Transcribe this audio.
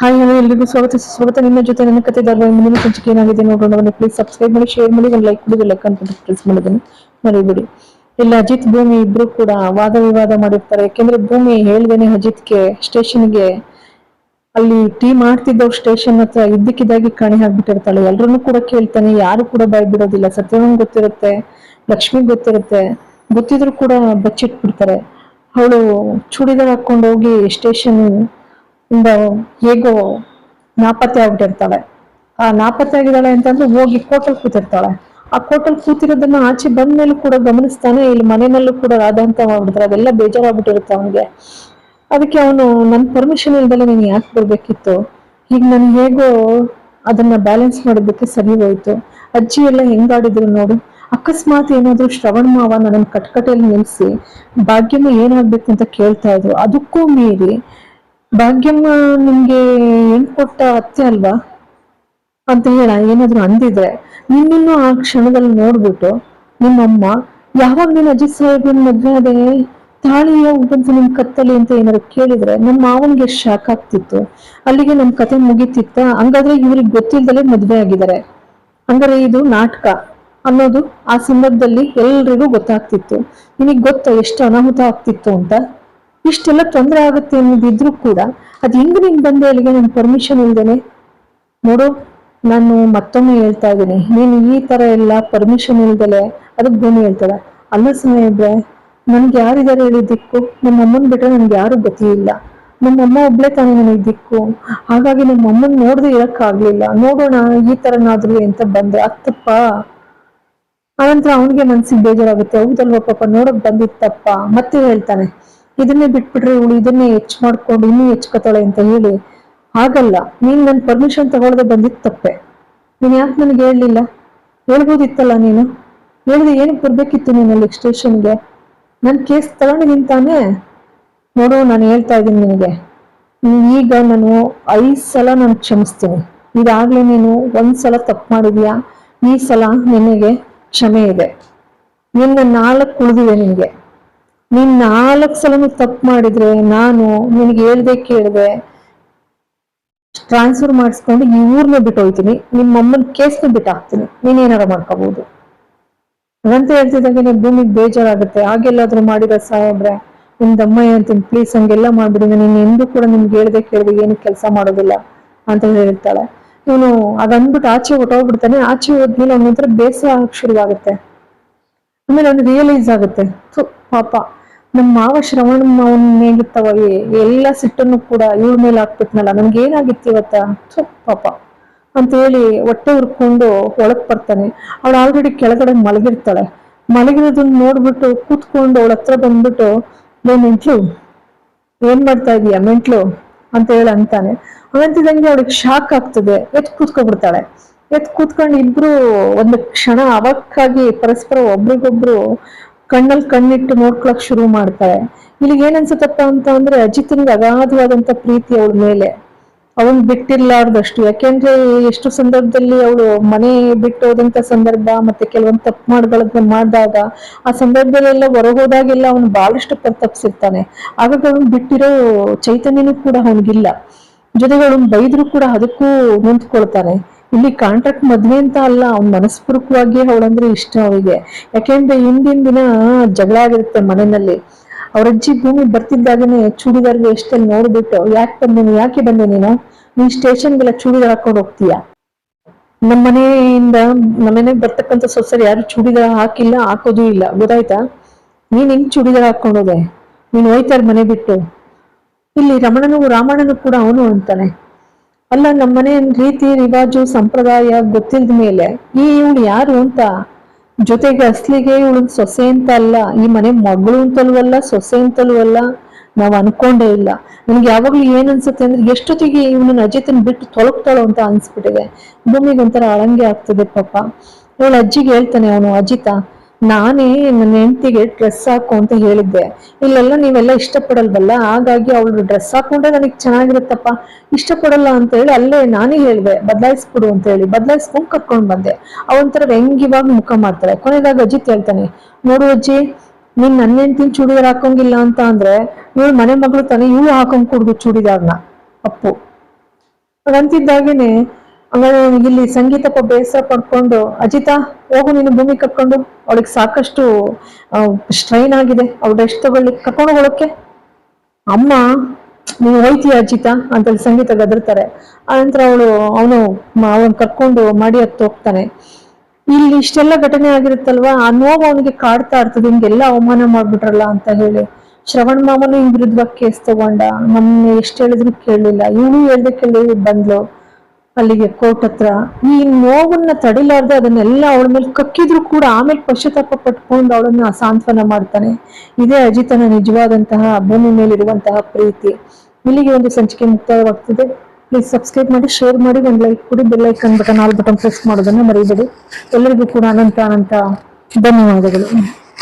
Hi hello ಎಲ್ಲರಿಗೂ ಸ್ವಾಗತ. ಸ್ವಾಗತ ನಿಮ್ಮ ಜೊತೆ ನನ್ನ ಕತೆ ಮುಂದಿನ ಸಂಚಿಕೆ ಏನಾಗಿದೆ ನೋಡೋಣ. ಬನ್ನಿ ಪ್ಲೀಸ್ ಸಬ್ಸ್ಕ್ರೈಬ್ ಮಾಡಿ ಶೇರ್ ಮಾಡಿ, ಒಂದು ಲೈಕ್ ಕೊಡಿ ಲೈಕ್ ಅಂತ ಪ್ರೆಸ್ ಮಾಡೋದನ್ನು ಮರಿಬೇಡಿ. ಇಲ್ಲ ಅಜಿತ್, ಭೂಮಿ ಇಬ್ರು ಕೂಡ ವಾದ ವಿವಾದ ಮಾಡಿರ್ತಾರೆ. ಯಾಕೆಂದ್ರೆ ಭೂಮಿ ಹೇಳ್ದೇನೆ ಅಜಿತ್ಗೆ ಸ್ಟೇಷನ್ಗೆ ಅಲ್ಲಿ ಟೀ ಮಾಡ್ತಿದ್ದವ್ ಸ್ಟೇಷನ್ ಹತ್ರ ಇದ್ದಕ್ಕಿದ್ದಾಗಿ ಕಾಣೆ ಹಾಕ್ಬಿಟ್ಟಿರ್ತಾಳೆ. ಎಲ್ರನ್ನೂ ಕೂಡ ಕೇಳ್ತಾನೆ. ಯಾರು ಕೂಡ ಬಾಯ್ ಬಿಡೋದಿಲ್ಲ. ಸತ್ಯವಂಗ್ ಗೊತ್ತಿರುತ್ತೆ, ಲಕ್ಷ್ಮಿ ಗೊತ್ತಿರುತ್ತೆ. ಗೊತ್ತಿದ್ರು ಕೂಡ ಬಚ್ಚಿಟ್ಬಿಡ್ತಾರೆ. ಅವಳು ಚೂಡಿದಾರ್ ಹಾಕೊಂಡು ಹೋಗಿ ಸ್ಟೇಷನ್ ಇಂದ ಹೇಗೋ ನಾಪತ್ತೆ ಆಗ್ಬಿಟ್ಟಿರ್ತಾಳೆ. ಆ ನಾಪತ್ತೆ ಆಗಿದ್ದಾಳೆ ಅಂತಂದ್ರೆ ಹೋಗಿ ಕೋಟಲ್ ಕೂತಿರ್ತಾಳೆ. ಆ ಕೋಟಲ್ ಕೂತಿರೋದನ್ನ ಆಚೆ ಬಂದ್ಮೇಲೂ ಕೂಡ ಗಮನಿಸ್ತಾನೆ, ಇಲ್ಲಿ ಮನೆಯಲ್ಲೂ ಕೂಡ ರಾಧಾಂತ ಮಾಡ್ಬಿಡ್ತಾರೆ ಅದೆಲ್ಲ ಬೇಜಾರಾಗ್ಬಿಟ್ಟಿರುತ್ತೆ ಅವನಿಗೆ. ಅದಕ್ಕೆ ಅವನು ನನ್ನ ಪರ್ಮಿಷನ್ ಇಲ್ದಲ್ಲ ನೀನು ಯಾಕೆ ಬರ್ಬೇಕಿತ್ತು? ಈಗ ನನ್ ಹೇಗೋ ಅದನ್ನ ಬ್ಯಾಲೆನ್ಸ್ ಮಾಡೋದಕ್ಕೆ ಸರಿ ಹೋಯ್ತು. ಅಜ್ಜಿ ಎಲ್ಲ ಹೆಂಗಾಡಿದ್ರು ನೋಡು. ಅಕಸ್ಮಾತ್ ಏನಾದ್ರು ಶ್ರವಣ ಮಾವ ನನ್ನ ಕಟ್ಕಟೆಯಲ್ಲಿ ನಿಲ್ಸಿ, ಭಾಗ್ಯನ ಏನಾಗ್ಬೇಕು ಅಂತ ಕೇಳ್ತಾ ಇದ್ರು. ಅದಕ್ಕೂ ಮೀರಿ ಭಾಗ್ಯಮ್ಮ ನಿಮ್ಗೆ ಏನ್ ಕೊಟ್ಟ ಅತ್ತೆ ಅಲ್ವಾ? ಅಂತ ಹೇಳ, ಏನಾದ್ರು ಅಂದಿದ್ರೆ, ನಿನ್ನನ್ನು ಆ ಕ್ಷಣದಲ್ಲಿ ನೋಡ್ಬಿಟ್ಟು ನಿಮ್ಮಮ್ಮ, ಯಾವಾಗ ನೀನ್ ಅಜಿತ್ ಸಾಹೇಬನ್ ಮದ್ವೆ ಅದೇ ತಾಳಿ ಯಾವಾಗ ಬಂತು ನಿಮ್ ಕತ್ತಲಿ ಅಂತ ಏನಾದ್ರು ಕೇಳಿದ್ರೆ ನಮ್ಮ ಮಾವನ್ಗೆ ಶಾಕ್ ಆಗ್ತಿತ್ತು. ಅಲ್ಲಿಗೆ ನಮ್ ಕತೆ ಮುಗಿತಿತ್ತ? ಹಂಗಾದ್ರೆ ಇವ್ರಿಗೆ ಗೊತ್ತಿಲ್ದಲೆ ಮದ್ವೆ ಆಗಿದ್ದಾರೆ. ಹಂಗಾರೆ ಇದು ನಾಟಕ ಅನ್ನೋದು ಆ ಸಂದರ್ಭದಲ್ಲಿ ಎಲ್ರಿಗೂ ಗೊತ್ತಾಗ್ತಿತ್ತು. ನಿನಗ್ ಗೊತ್ತಾ ಎಷ್ಟು ಅನಾಹುತ ಆಗ್ತಿತ್ತು ಅಂತ? ಇಷ್ಟೆಲ್ಲ ತೊಂದರೆ ಆಗುತ್ತೆ ಅನ್ನೋದಿದ್ರು ಕೂಡ ಅದು ಹೆಂಗ್ ನಿನ್ ಬಂದೆ ಅಲ್ಲಿಗೆ ನನ್ ಪರ್ಮಿಷನ್ ಇಲ್ದೇನೆ? ನೋಡು, ನಾನು ಮತ್ತೊಮ್ಮೆ ಹೇಳ್ತಾ ಇದ್ದೀನಿ. ನೀನು ಈ ತರ ಎಲ್ಲ ಪರ್ಮಿಷನ್ ಇಲ್ದಲೆ ಅದಕ್ಕೆ ಭೂಮಿ ಹೇಳ್ತಾಳೆ ಅಲ್ಲ ಸ್ನೇಹಿತರೆ, ನನ್ಗೆ ಯಾರಿದಾರೆ ಹೇಳಿ ದಿಕ್ಕು? ನಮ್ಮ ಅಮ್ಮನ್ ಬಿಟ್ರೆ ನನ್ಗೆ ಯಾರು ಗತಿ ಇಲ್ಲ. ನಮ್ಮ ಅಮ್ಮ ಒಬ್ಳೆ ತಾನೇ ನನಗೆ ದಿಕ್ಕು. ಹಾಗಾಗಿ ನಮ್ಮ ಅಮ್ಮನ್ ನೋಡ್ದೆ ಇರಕ್ ಆಗ್ಲಿಲ್ಲ ನೋಡೋಣ ಈ ತರನಾದ್ರು ಅಂತ ಬಂದೆ ಅತ್ತಪ್ಪ. ಆನಂತರ ಅವನಿಗೆ ಮನ್ಸಿಗೆ ಬೇಜಾರಾಗುತ್ತೆ. ಹೌದಲ್ವಾ ಪಾಪ? ನೋಡಕ್ ಬಂದಿತ್ತಪ್ಪ ಮತ್ತೆ ಹೇಳ್ತಾನೆ. ಇದನ್ನೇ ಬಿಟ್ಬಿಟ್ರೆ ಇವಳು ಇದನ್ನೇ ಹೆಚ್ಚು ಮಾಡ್ಕೊಂಡು ಇನ್ನೂ ಹೆಚ್ಕೊತಾಳೆ ಅಂತ ಹೇಳಿ ಹಾಗಲ್ಲ. ನೀನ್ ನನ್ ಪರ್ಮಿಷನ್ ತಗೊಳ್ಳದೆ ಬಂದಿದ್ ತಪ್ಪೆ. ನೀನ್ ಯಾಕೆ ನನಗೆ ಹೇಳಲಿಲ್ಲ? ಹೇಳ್ಬೋದಿತ್ತಲ್ಲ ನೀನು? ಹೇಳಿದ್ರೆ ಏನಕ್ಕೆ ಬರ್ಬೇಕಿತ್ತು ನೀನು ಅಲ್ಲಿ ಸ್ಟೇಷನ್ಗೆ ನನ್ ಕೇಸ್ ತಗೊಂಡಿದ್ದೀನಿ ನಿಂತಾನೆ ನೋಡು, ನಾನು ಹೇಳ್ತಾ ಇದ್ದೀನಿ ನಿನಗೆ. ನೀನ್ ಈಗ ನಾನು ಐದು ಸಲ ನಾನು ಕ್ಷಮಿಸ್ತೀನಿ. ಇದಾಗ್ಲೇ ನೀನು ಒಂದ್ಸಲ ತಪ್ಪು ಮಾಡಿದ್ಯಾ? ಈ ಸಲ ನಿನಗೆ ಕ್ಷಮೆ ಇದೆ. ನಿನ್ನ ನಾಲ್ಕು ಉಳಿದಿದೆ ನಿನ್ಗೆ. ನೀನ್ ನಾಲ್ಕು ಸಲನು ತಪ್ಪು ಮಾಡಿದ್ರೆ ನಾನು ನಿನಗೆ ಹೇಳ್ದೆ ಕೇಳ್ದೆ ಟ್ರಾನ್ಸ್ಫರ್ ಮಾಡಿಸ್ಕೊಂಡು ಈ ಊರ್ನ ಬಿಟ್ಟು ಹೋಗ್ತೀನಿ, ನಿಮ್ಮ ಅಮ್ಮನ ಕೇಸ್ನ ಬಿಟ್ಟು ಹಾಕ್ತೀನಿ, ನೀನ್ ಏನಾರ ಮಾಡ್ಕೋಬಹುದು ಅದಂತ ಹೇಳ್ತಿದ್ದಂಗೆ ಭೂಮಿಗೆ ಬೇಜಾರಾಗುತ್ತೆ, ಹಾಗೆಲ್ಲಾದ್ರೂ ಮಾಡಿದ ಸಾಹೇಬ್ರೆ ನಿಮ್ದಮ್ಮ ಅಂತೀನಿ ಪ್ಲೀಸ್ ಹಂಗೆಲ್ಲ ಮಾಡ್ಬಿಡಿ, ನೀನ್ ಎಂದೂ ಕೂಡ ನಿಮ್ಗೆ ಹೇಳ್ದೆ ಕೇಳಿದೆ ಏನು ಕೆಲಸ ಮಾಡೋದಿಲ್ಲ ಅಂತ ಹೇಳ್ತಾಳೆ. ಇವನು ಅದನ್ಬಿಟ್ಟು ಆಚೆ ಹೊಟ್ಟೋಗ್ಬಿಡ್ತಾನೆ ಆಚೆ ಹೋದ್ಮೇಲೆ ಅವನಂತರ ಬೇಸರ ಶುರುವಾಗುತ್ತೆ. ಆಮೇಲೆ ಅವ್ನು ರಿಯಲೈಸ್ ಆಗುತ್ತೆ. ಪಾಪ. ನಮ್ಮ ಮಾವ ಶ್ರವಣ ಮಾವನ್ ಹೇಗಿತ್ತವ ಎಲ್ಲ ಸಿಟ್ಟನ್ನು ಕೂಡ ಇವಳ ಮೇಲೆ ಹಾಕ್ಬಿಟ್ನಲ್ಲ ನನ್ಗೆ ಏನಾಗಿತ್ತು ಇವತ್ತ? ಥು, ಪಾಪ. ಅಂತ ಹೇಳಿ ಹೊಟ್ಟೆ ಹುರ್ಕೊಂಡು ಒಳಗೆ ಬರ್ತಾನೆ. ಅವಳು ಆಲ್ರೆಡಿ ಕೆಳಗಡೆ ಮಲಗಿರ್ತಾಳೆ. ಮಲಗಿರೋದನ್ನ ನೋಡ್ಬಿಟ್ಟು ಕೂತ್ಕೊಂಡು ಅವಳ ಹತ್ರ ಬಂದ್ಬಿಟ್ಟು, ಲೇ, ಮೆಂಟ್ಲು, ಏನ್ ಮಾಡ್ತಾ ಇದೀಯ, ಮೆಂಟ್ಲು? ಅಂತ ಹೇಳಿ ಅಂತಾನೆ. ಅವಂತಿದಂಗೆ ಅವಳಿಗೆ ಶಾಕ್ ಆಗ್ತದೆ. ಎತ್ ಕೂತ್ಕೊಬಿಡ್ತಾಳೆ. ಎತ್ ಕೂತ್ಕೊಂಡು ಇಬ್ರು ಒಂದು ಕ್ಷಣ ಅವಕ್ಕಾಗಿ ಪರಸ್ಪರ ಒಬ್ರಿಗೊಬ್ರು ಕಣ್ಣಲ್ಲಿ ಕಣ್ಣಿಟ್ಟು ನೋಡ್ಕೊಳಕ್ ಶುರು ಮಾಡ್ತಾಳೆ ಇಲ್ಲಿ ಏನ್ ಅನ್ಸುತ್ತಪ್ಪ ಅಂತ ಅಂದ್ರೆ ಅಜಿತ್ನಿಗೆ ಅಗಾಧವಾದಂತ ಪ್ರೀತಿ ಅವಳ ಮೇಲೆ. ಅವನ್ ಬಿಟ್ಟಿರ್ಲಾರ್ದಷ್ಟು. ಯಾಕೆಂದ್ರೆ ಎಷ್ಟು ಸಂದರ್ಭದಲ್ಲಿ ಅವಳು ಮನೆ ಬಿಟ್ಟು ಹೋದಂತ ಸಂದರ್ಭ ಮತ್ತೆ ಕೆಲವೊಂದು ತಪ್ಪು ಮಾಡ್ಗಳನ್ನ ಮಾಡಿದಾಗ ಆ ಸಂದರ್ಭದಲ್ಲೆಲ್ಲ ಹೊರಗೋದಾಗೆಲ್ಲ ಅವನು ಬಹಳಷ್ಟು ಪರಿತಪ್ಸಿರ್ತಾನೆ ಆಗ ಅವನು ಬಿಟ್ಟಿರೋ ಚೈತನ್ಯನೂ ಕೂಡ ಅವನಿಗಿಲ್ಲ. ಜೊತೆಗೆ ಅವಳನ್ನ ಬೈದ್ರು ಕೂಡ ಅದಕ್ಕೂ ನಿಂತ್ಕೊಳ್ತಾನೆ. ಇಲ್ಲಿ ಕಾಂಟ್ರಾಕ್ಟ್ ಮದ್ವೆ ಅಂತ ಅಲ್ಲ, ಅವ್ನ ಮನಸ್ಪೂರ್ವಕವಾಗಿ ಅವಳಂದ್ರೆ ಇಷ್ಟ ಅವಳಿಗೆ. ಯಾಕೆಂದ್ರೆ ಹಿಂದಿನ ದಿನ ಜಗಳ ಆಗಿರುತ್ತೆ ಮನೆಯಲ್ಲಿ. ಅವ್ರಜ್ಜಿ ಭೂಮಿ ಬರ್ತಿದ್ದಾಗನೆ ಚೂಡಿದಾರ್ಗೆ ಎಷ್ಟಲ್ಲಿ ನೋಡ್ಬಿಟ್ಟು, ಯಾಕೆ ಬಂದೆ ಯಾಕೆ ಬಂದೆ ನೀನು? ನೀನ್ ಸ್ಟೇಷನ್ಗೆಲ್ಲ ಚೂಡಿದಾರ್ ಹಾಕೊಂಡು ಹೋಗ್ತೀಯಾ? ನಮ್ಮ ಮನೆಯಿಂದ ನಮ್ಮನೆಗೆ ಬರ್ತಕ್ಕಂಥ ಸೊಸರು ಯಾರು ಚೂಡಿದಾರ ಹಾಕಿಲ್ಲ, ಹಾಕೋದು ಇಲ್ಲ. ಗೊತ್ತಾಯ್ತಾ? ನೀನ್ ಹೆಂಗ್ ಚೂಡಿದಾರ ಹಾಕೊಂಡೋದೆ ನೀನ್ ಹೋಯ್ತಾರ ಮನೆ ಬಿಟ್ಟು. ಇಲ್ಲಿ ರಮಣನು ರಾಮಣ್ಣನು ಕೂಡ ಅವನು ಅಂತಾನೆ. ಅಲ್ಲ ನಮ್ಮ ಮನೆ ರೀತಿ, ರಿವಾಜು, ಸಂಪ್ರದಾಯ ಗೊತ್ತಿಲ್ದ ಮೇಲೆ ಈ ಇವಳು ಯಾರು ಅಂತ ಜೊತೆಗೆ ಅಸ್ಲಿಗೆ ಇವಳು ಸೊಸೆ ಅಂತ ಅಲ್ಲ, ಈ ಮನೆ ಮಗಳು ಅಂತಲೂ ಅಲ್ಲ ಸೊಸೆ ಅಂತಲೂ ಅಲ್ಲ ನಾವ್ ಅನ್ಕೊಂಡೇ ಇಲ್ಲ. ನನಗೆ ಯಾವಾಗ್ಲೂ ಏನ್ ಅನ್ಸುತ್ತೆ ಅಂದ್ರೆ, ಎಷ್ಟೊತ್ತಿಗೆ ಇವನು ಅಜಿತನ್ ಬಿಟ್ಟು ತೊಳಗ್ತಾಳೋ ಅಂತ ಅನ್ಸ್ಬಿಟ್ಟಿದೆ. ಭೂಮಿಗೆ ಒಂಥರ ಅಳಂಗೆ ಆಗ್ತದೆ ಪಾಪ. ಇವಳು ಅಜ್ಜಿಗೆ ಹೇಳ್ತಾನೆ ಅವನು, ಅಜಿತ ನಾನೇ ನನ್ನ ಹೆಂಡತಿಗೆ ಡ್ರೆಸ್ ಹಾಕು ಅಂತ ಹೇಳಿದ್ದೆ. ಇಲ್ಲೆಲ್ಲ ನೀವೆಲ್ಲ ಇಷ್ಟಪಡಲ್ವಲ್ಲ? ಹಾಗಾಗಿ ಅವಳು ಡ್ರೆಸ್ ಹಾಕೊಂಡ್ರೆ ನನಗೆ ಚೆನ್ನಾಗಿರುತ್ತಪ್ಪ. ಇಷ್ಟಪಡಲ್ಲ ಅಂತ ಹೇಳಿ ಅಲ್ಲೇ ನಾನೇ ಹೇಳಿದೆ, ಬದಲಾಯಿಸ್ಬಿಡು ಅಂತ ಹೇಳಿ. ಬದ್ಲಾಯಿಸ್ಕೊಂಡ್ ಕರ್ಕೊಂಡ್ ಬಂದೆ. ಅವಂತರ ವ್ಯಂಗ್ಯವಾಗಿ ಮುಖ ಮಾಡ್ತಾರೆ. ಕೊನೆದಾಗ ಅಜಿತ್ ಹೇಳ್ತಾನೆ, ನೋಡು ಅಜ್ಜಿ, ನೀನ್ ನನ್ನ ಹೆಂಡತಿನ ಚೂಡಿದಾರ್ ಹಾಕೊಂಗಿಲ್ಲ ಅಂತ ಅಂದ್ರೆ ಇವಳು ಮನೆ ಮಗಳು ತಾನೇ ಇವಳು ಹಾಕೊಂಡ್ ಕೊಡುದು ಚೂಡಿದಾರ್ನ. ಅಪ್ಪು. ಹಾಗಂತಿದ್ದಾಗೇನೆ ಅವ್ನಿಗೆ ಇಲ್ಲಿ ಸಂಗೀತಪ್ಪ ಬೇಸರ ಪಡ್ಕೊಂಡು, ಅಜಿತಾ, ಹೋಗು ನೀನು ಭೂಮಿ ಕಟ್ಕೊಂಡು ಅವಳಿಗೆ ಸಾಕಷ್ಟು ಸ್ಟ್ರೈನ್ ಆಗಿದೆ. ಅವ್ಳು ರೆಸ್ಟ್ ತಗೊಳ್ಳಿಕ್ಕೆ, ಕರ್ಕೊಂಡು ಹೋಗೋಕೆ ಅಮ್ಮ ನೀವು ಹೋಯ್ತೀಯ ಅಜಿತಾ? ಅಂತೇಳಿ ಸಂಗೀತ ಗದರ್ತಾರೆ. ಆನಂತರ ಅವಳು, ಅವನು ಅವನ್ ಕರ್ಕೊಂಡು ಮಾಡಿ ಹತ್ತು ಹೋಗ್ತಾನೆ. ಇಲ್ಲಿ ಇಷ್ಟೆಲ್ಲ ಘಟನೆ ಆಗಿರುತ್ತಲ್ವಾ? ಆ ನೋವು ಅವನಿಗೆ ಕಾಡ್ತಾ ಇರ್ತದೆ. ಹಿಂಗೆಲ್ಲ ಅವಮಾನ ಮಾಡ್ಬಿಟ್ರಲ್ಲ ಅಂತ ಹೇಳಿ. ಶ್ರವಣ್ ಮಾಮನು ಹಿಂಗ್ ವಿರುದ್ಧವಾಗಿ ಕೇಸ್ ತಗೊಂಡ. ನಮ್ಮ ಎಷ್ಟು ಹೇಳಿದ್ರು ಕೇಳಲಿಲ್ಲ. ಇವನು ಹೇಳ್ದೆ ಕೇಳಿ ಬಂದ್ಲು. ಅಲ್ಲಿಗೆ ಕೋರ್ಟ್ ಹತ್ರ. ಈ ನೋವನ್ನ ತಡಿಲಾರ್ದೆ ಅದನ್ನೆಲ್ಲ ಅವಳ ಮೇಲೆ ಕಕ್ಕಿದ್ರು ಕೂಡ ಆಮೇಲೆ ಪಶ್ಚಾತ್ತಾಪ ಪಟ್ಕೊಂಡು ಅವಳನ್ನ ಸಾಂತ್ವನ ಮಾಡ್ತಾನೆ. ಇದೇ ಅಜಿತನ ನಿಜವಾದಂತಹ ಭೂಮಿ ಮೇಲಿರುವಂತಹ ಪ್ರೀತಿ. ಇಲ್ಲಿಗೆ ಒಂದು ಸಂಚಿಕೆ ಮುಕ್ತಾಯವಾಗ್ತಿದೆ. ಪ್ಲೀಸ್ ಸಬ್ಸ್ಕ್ರೈಬ್ ಮಾಡಿ ಶೇರ್ ಮಾಡಿ, ಒಂದು ಲೈಕ್ ಕೊಡಿ bell icon button all button press ಮಾಡೋದನ್ನ ಮರಿಬೇಡಿ. ಎಲ್ಲರಿಗೂ ಕೂಡ ಅನಂತ ಅನಂತ ಧನ್ಯವಾದಗಳು.